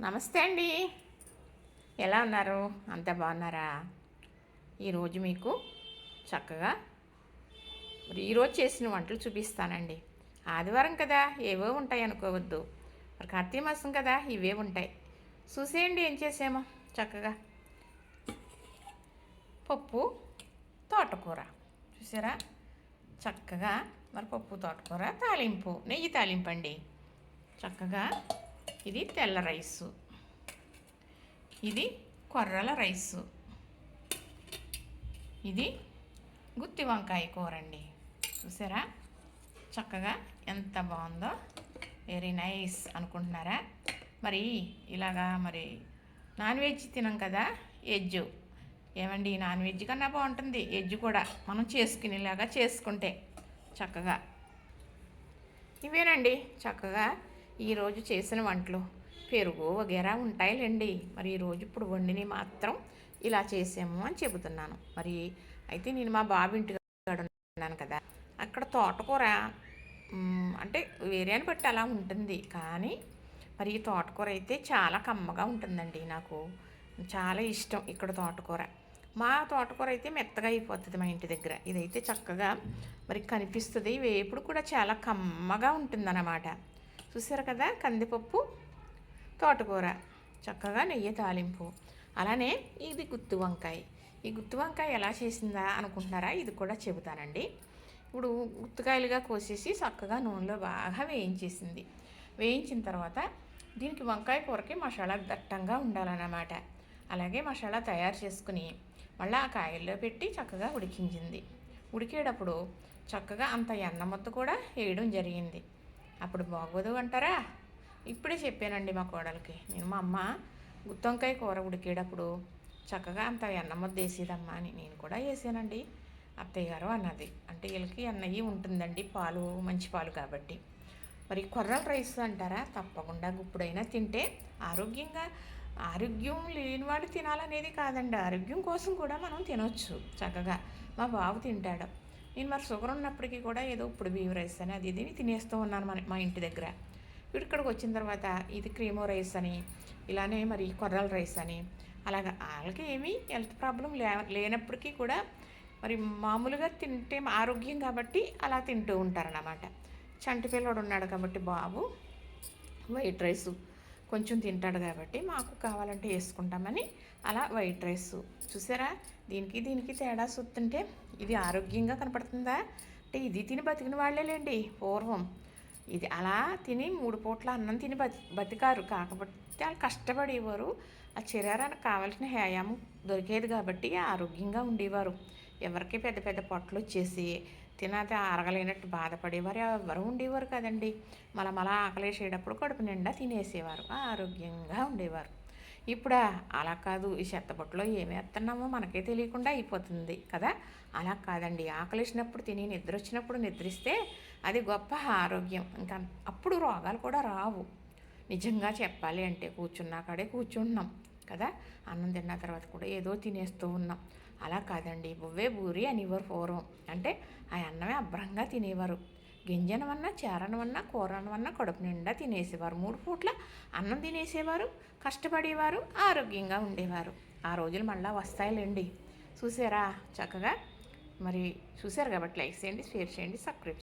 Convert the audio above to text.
నమస్తే అండి. ఎలా ఉన్నారు? అంత బాగున్నారా? ఈరోజు మీకు చక్కగా మరి ఈరోజు చేసిన వంటలు చూపిస్తానండి. ఆదివారం కదా ఏవో ఉంటాయి అనుకోవద్దు. మరి కార్తీక మాసం కదా ఇవే ఉంటాయి. చూసేయండి ఏం చేసామో చక్కగా. పప్పు తోటకూర. చూసారా? చక్కగా మరి పప్పు తోటకూర తాలింపు నెయ్యి తాలింపు అండి. చక్కగా ఇది తెల్ల రైసు. ఇది కొర్రల రైసు. ఇది గుత్తి వంకాయ కూర అండి చూసారా? చక్కగా ఎంత బాగుందో. వెరీ నైస్ అనుకుంటున్నారా? మరి ఇలాగా మరి నాన్ వెజ్ తినం కదా? ఎజ్జు ఏమండి నాన్ వెజ్ కన్నా బాగుంటుంది. ఎజ్జు కూడా మనం చేసుకునేలాగా చేసుకుంటే చక్కగా. ఇవేనండి చక్కగా ఈరోజు చేసిన వంటలు పెరుగు వగేరా ఉంటాయిలేండి. మరి ఈరోజు ఇప్పుడు వండిని మాత్రం ఇలా చేసాము అని చెబుతున్నాను. మరి అయితే నేను మా బాబు ఇంటికి ఉన్నాను కదా అక్కడ తోటకూర అంటే వేరేని బట్టి అలా ఉంటుంది. కానీ మరి ఈ తోటకూర అయితే చాలా కమ్మగా ఉంటుందండి నాకు. చాలా ఇష్టం ఇక్కడ తోటకూర. మా తోటకూర అయితే మెత్తగా అయిపోతుంది మా ఇంటి దగ్గర. ఇదైతే చక్కగా మరి కనిపిస్తుంది. వేపుడు కూడా చాలా కమ్మగా ఉంటుందన్నమాట. చూసారు కదా? కందిపప్పు తోటకూర. చక్కగా నెయ్యి తాలింపు. అలానే ఇది గుత్తి వంకాయ. ఈ గుత్తి వంకాయ ఎలా చేసిందా అనుకుంటున్నారా? ఇది కూడా చెబుతానండి. ఇప్పుడు గుత్తికాయలుగా కోసేసి చక్కగా నూనెలో బాగా వేయించేసింది. వేయించిన తర్వాత దీనికి వంకాయ కూరకి మసాలా దట్టంగా ఉండాలన్నమాట. అలాగే మసాలా తయారు చేసుకుని మళ్ళీ ఆ కాయల్లో పెట్టి చక్కగా ఉడికించింది. ఉడికేటప్పుడు చక్కగా అంత ఎన్న మొత్తం కూడా వేయడం జరిగింది. అప్పుడు బాగోదు అంటారా? ఇప్పుడే చెప్పానండి మా కోడలికి. నేను మా అమ్మ గుత్తొంకాయ కూర ఉడికేటప్పుడు చక్కగా అంత ఎన్న వేసేదమ్మా అని నేను కూడా వేసానండి. అత్తయ్య గారు అన్నది. అంటే వీళ్ళకి అన్నయ్యి ఉంటుందండి పాలు మంచి పాలు కాబట్టి. మరి కొర్రల రైస్ అంటారా? తప్పకుండా గుప్పుడైనా తింటే ఆరోగ్యంగా ఆరోగ్యం లేని తినాలనేది కాదండి. ఆరోగ్యం కోసం కూడా మనం తినొచ్చు చక్కగా. మా బాబు తింటాడు. నేను మరి షుగర్ ఉన్నప్పటికీ కూడా ఏదో ఇప్పుడు బియ్యం రైస్ అని అది ఇది తినేస్తూ ఉన్నాను మన మా ఇంటి దగ్గర. ఇప్పుడు ఇక్కడికి వచ్చిన తర్వాత ఇది క్రీమో రైస్ అని ఇలానే మరి కొర్రల రైస్ అని అలాగా వాళ్ళకి ఏమీ హెల్త్ ప్రాబ్లం లే లేనప్పటికీ కూడా మరి మామూలుగా తింటే ఆరోగ్యం కాబట్టి అలా తింటూ ఉంటారన్నమాట. చంటి పిల్లడు ఉన్నాడు కాబట్టి బాబు వైట్ రైస్ కొంచెం తింటాడు కాబట్టి మాకు కావాలంటే వేసుకుంటామని అలా వైట్ రైస్. చూసారా? దీనికి దీనికి తేడా చూస్తుంటే ఇది ఆరోగ్యంగా కనపడుతుందా? అంటే ఇది తిని బతికిన వాళ్ళేలేండి పూర్వం. ఇది అలా తిని మూడు పూట్ల అన్నం తిని బతి బతికారు. కాకపోతే వాళ్ళు కష్టపడేవారు. ఆ శరీరానికి కావాల్సిన వ్యాయామం దొరికేది కాబట్టి ఆరోగ్యంగా ఉండేవారు. ఎవరికి పెద్ద పెద్ద పొట్టలు వచ్చేసి తినతే అరగలేనట్టు బాధపడేవారు ఎవరు ఉండేవారు కదండి. మళ్ళా మళ్ళా ఆకలేసేటప్పుడు కడుపు నిండా తినేసేవారు ఆరోగ్యంగా ఉండేవారు. ఇప్పుడా? అలా కాదు ఈ చెత్తబొట్టులో ఏమి వేస్తున్నామో మనకే తెలియకుండా అయిపోతుంది కదా? అలా కాదండి ఆకలేసినప్పుడు తిని నిద్ర వచ్చినప్పుడు నిద్రిస్తే అది గొప్ప ఆరోగ్యం. ఇంకా అప్పుడు రోగాలు కూడా రావు. నిజంగా చెప్పాలి అంటే కూర్చున్నా కాడే కూర్చుంటున్నాం కదా? అన్నం తిన్న తర్వాత కూడా ఏదో తినేస్తూ ఉన్నాం. అలా కాదండి. బువ్వే బూరి అనేవారు పూర్వం అంటే ఆ అన్నమే అభ్రంగా తినేవారు. గింజనమన్నా చేరనమన్నా కూరనమన్నా కడుపు నిండా తినేసేవారు. మూడు పూట్ల అన్నం తినేసేవారు. కష్టపడేవారు. ఆరోగ్యంగా ఉండేవారు. ఆ రోజులు మళ్ళీ వస్తాయిలేండి. చూసారా? చక్కగా మరి చూసారు కాబట్టి లైక్ చేయండి షేర్ చేయండి సబ్స్క్రైబ్